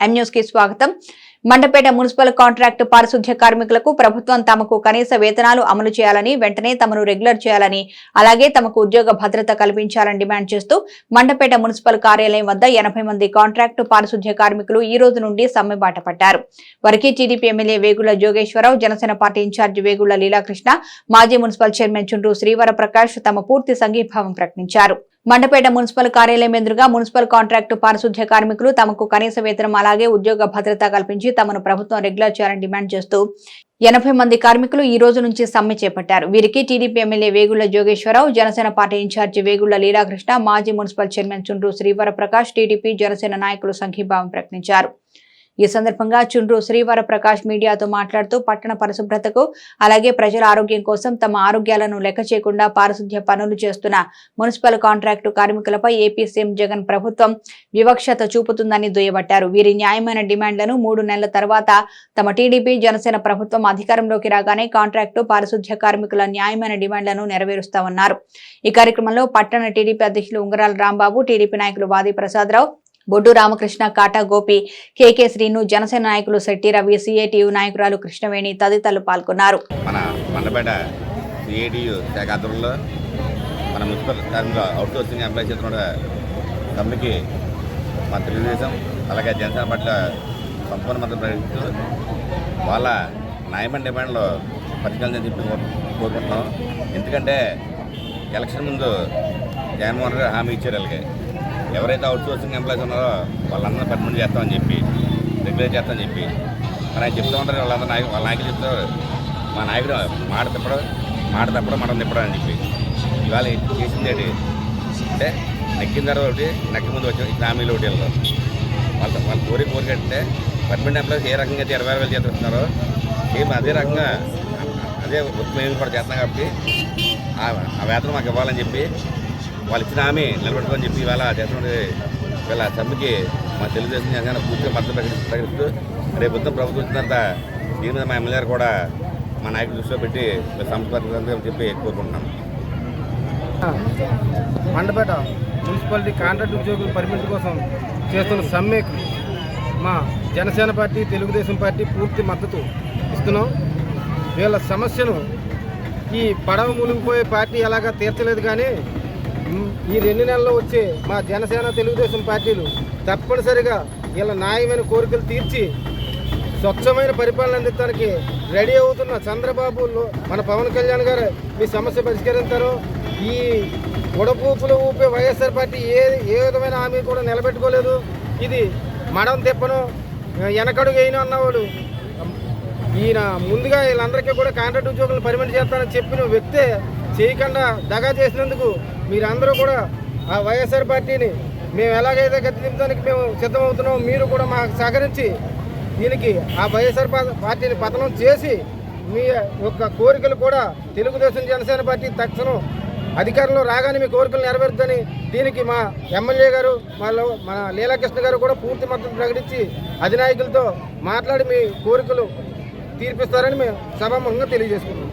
కి స్వాగతం. Mandapeta municipal contract పారిశుధ్య కార్మికులకు ప్రభుత్వం తమకు కనీస వేతనాలు అమలు చేయాలని వెంటనే తమను రెగ్యులర్ చేయాలని అలాగే తమకు ఉద్యోగ భద్రత కల్పించాలని డిమాండ్ చేస్తూ మండపేట మున్సిపల్ కార్యాలయం వద్ద ఎనభై మంది కాంట్రాక్టు పారిశుధ్య కార్మికులు ఈ రోజు నుండి సమ్మె బాట పట్టారు వారికి TDP MLA Vegulla Jogeswararao Janasena party in-charge Vegulla Leelakrishna మాజీ మున్సిపల్ చైర్మన్ చుండ్రు శ్రీవర ప్రకాష్ తమ పూర్తి సంఘీభావం ప్రకటించారు. మండపేట మున్సిపల్ కార్యాలయం ఎదురుగా మున్సిపల్ కాంట్రాక్టు పారిశుధ్య కార్మికులు తమకు కనీస వేతనం అలాగే ఉద్యోగ భద్రత కల్పించి తమను ప్రభుత్వం రెగ్యులర్ చేయాలని డిమాండ్ చేస్తూ ఎనభై మంది కార్మికులు ఈ రోజు నుంచి సమ్మె చేపట్టారు. వీరికి TDP MLA Vegulla Jogeswararao Janasena party in-charge Vegulla Leelakrishna మాజీ మున్సిపల్ చైర్మన్ చుండ్రు శ్రీవరప్రకాష్ టీడీపీ జనసేన నాయకులు సంఘీభావం ప్రకటించారు. ఈ సందర్భంగా చుండ్రు శ్రీవర ప్రకాష్ మీడియాతో మాట్లాడుతూ పట్టణ పరిశుభ్రతకు అలాగే ప్రజల ఆరోగ్యం కోసం తమ ఆరోగ్యాలను లెక్క చేయకుండా పారిశుధ్య పనులు చేస్తున్న మున్సిపల్ కాంట్రాక్టు కార్మికులపై ఏపీ సీఎం జగన్ ప్రభుత్వం వివక్షత చూపుతుందని దుయ్యబట్టారు. వీరి న్యాయమైన డిమాండ్లను మూడు నెలల తర్వాత తమ టీడీపీ జనసేన ప్రభుత్వం అధికారంలోకి రాగానే కాంట్రాక్టు పారిశుధ్య కార్మికుల న్యాయమైన డిమాండ్లను నెరవేరుస్తామన్నారు. ఈ కార్యక్రమంలో పట్టణ టీడీపీ అధ్యక్షులు ఉంగరాల రాంబాబు టీడీపీ నాయకులు వాది ప్రసాదరావు బొడ్డు రామకృష్ణ కాటా గోపి కేకే శ్రీను జనసేన నాయకులు శెట్టి రవి సిఐటియు నాయకురాలు కృష్ణవేణి తదితరులు పాల్గొన్నారు. మన మండపేట సిఐటియు శాఖ ఆధ్వర్యంలో మన మున్సిపల్ కార్మికుల అవుట్ ఎంప్లాయ్ చేస్తున్న కంపెనీకి మన తెలుగుదేశం అలాగే జనసేన పట్ల సంపూర్ణ మద్దతు ప్రకటిస్తూ వాళ్ళ న్యాయమైన డిమాండ్లో పరిష్కరించని చెప్పి కోరుకుంటున్నాం. ఎందుకంటే ఎలక్షన్ ముందు జగన్మోహన్ రెడ్డి హామీ ఇచ్చారు వాళ్ళకి ఎవరైతే అవుట్సోర్సింగ్ ఎంప్లాయీస్ ఉన్నారో వాళ్ళందరూ పర్మనెంట్ చేస్తామని చెప్పి రెగ్యులేట్ చేస్తామని చెప్పి. మరి ఆయన చెప్తూ ఉంటారు వాళ్ళందరూ నాయకులు వాళ్ళ నాయకులు చెప్తారు మా నాయకుడు మాట తిప్పడం మాట తప్పడం మనం తిప్పడం అని చెప్పి. ఇవాళ చేసింది ఏంటి? అంటే నెక్కిన తర్వాత ఒకటి నెక్క ముందు వచ్చి హామీలు ఒకటి వెళ్ళారు వాళ్ళ వాళ్ళ కోరిక కోరిక అంటే పర్మనెంట్ ఎంప్లాయీస్ ఏ రకంగా అయితే ఇరవై వేలు చేస్తున్నారో సేమ్ అదే రకంగా అదే ఉత్తమ కూడా చేస్తున్నాం కాబట్టి ఆ ఆ వేతనం మాకు ఇవ్వాలని చెప్పి వాళ్ళు ఇచ్చిన హామీ నిలబెట్టుకొని చెప్పి ఇవాళ చేస్తున్న వీళ్ళ సమ్మెకి మా తెలుగుదేశం జనసేన పూర్తిగా మద్దతు ప్రకటి ప్రకటిస్తూ రేపు ఉత్తమ ప్రభుత్వం వచ్చిన తర్వాత దీని మీద మా ఎమ్మెల్యే కూడా మా నాయకులు దృష్టిలో పెట్టి సంస్థ చెప్పి కోరుకుంటున్నాను మండపేట మున్సిపాలిటీ కాంట్రాక్ట్ ఉద్యోగుల పర్మిట్ కోసం చేస్తున్న సమ్మెకు మా జనసేన పార్టీ తెలుగుదేశం పార్టీ పూర్తి మద్దతు ఇస్తున్నాం. వీళ్ళ సమస్యను ఈ పడవ మునిగిపోయే పార్టీ ఎలాగా తీర్చలేదు కానీ ఈ రెండు నెలల్లో వచ్చే మా జనసేన తెలుగుదేశం పార్టీలు తప్పనిసరిగా వీళ్ళ న్యాయమైన కోరికలు తీర్చి స్వచ్ఛమైన పరిపాలన అందించడానికి రెడీ అవుతున్న చంద్రబాబు మన పవన్ కళ్యాణ్ గారు మీ సమస్య పరిష్కరిస్తారు ఈ ఉడపూపులు ఊపే వైఎస్ఆర్ పార్టీ ఏ ఏ విధమైన హామీ కూడా నిలబెట్టుకోలేదు. ఇది మడం తిప్పను వెనకడుగు వేయను అన్నవాడు. ఈయన ముందుగా వీళ్ళందరికీ కూడా కాంట్రాక్ట్ ఉద్యోగులను పరిమితి చేస్తానని చెప్పిన వ్యక్తే చేయకుండా దగా చేసినందుకు మీరందరూ కూడా ఆ వైఎస్ఆర్ పార్టీని మేము ఎలాగైతే గతి మేము సిద్ధమవుతున్నామో మీరు కూడా మాకు సహకరించి దీనికి ఆ వైఎస్ఆర్ పార్టీని పతనం చేసి మీ యొక్క కోరికలు కూడా తెలుగుదేశం జనసేన పార్టీ తక్షణం అధికారంలో రాగానే మీ కోరికలు నెరవేరుద్దని దీనికి మా ఎమ్మెల్యే గారు మా మన లీలాకృష్ణ గారు కూడా పూర్తి మద్దతు ప్రకటించి అధినాయకులతో మాట్లాడి మీ కోరికలు తీర్పిస్తారని మేము సభాముఖంగా తెలియజేసుకుంటున్నాం.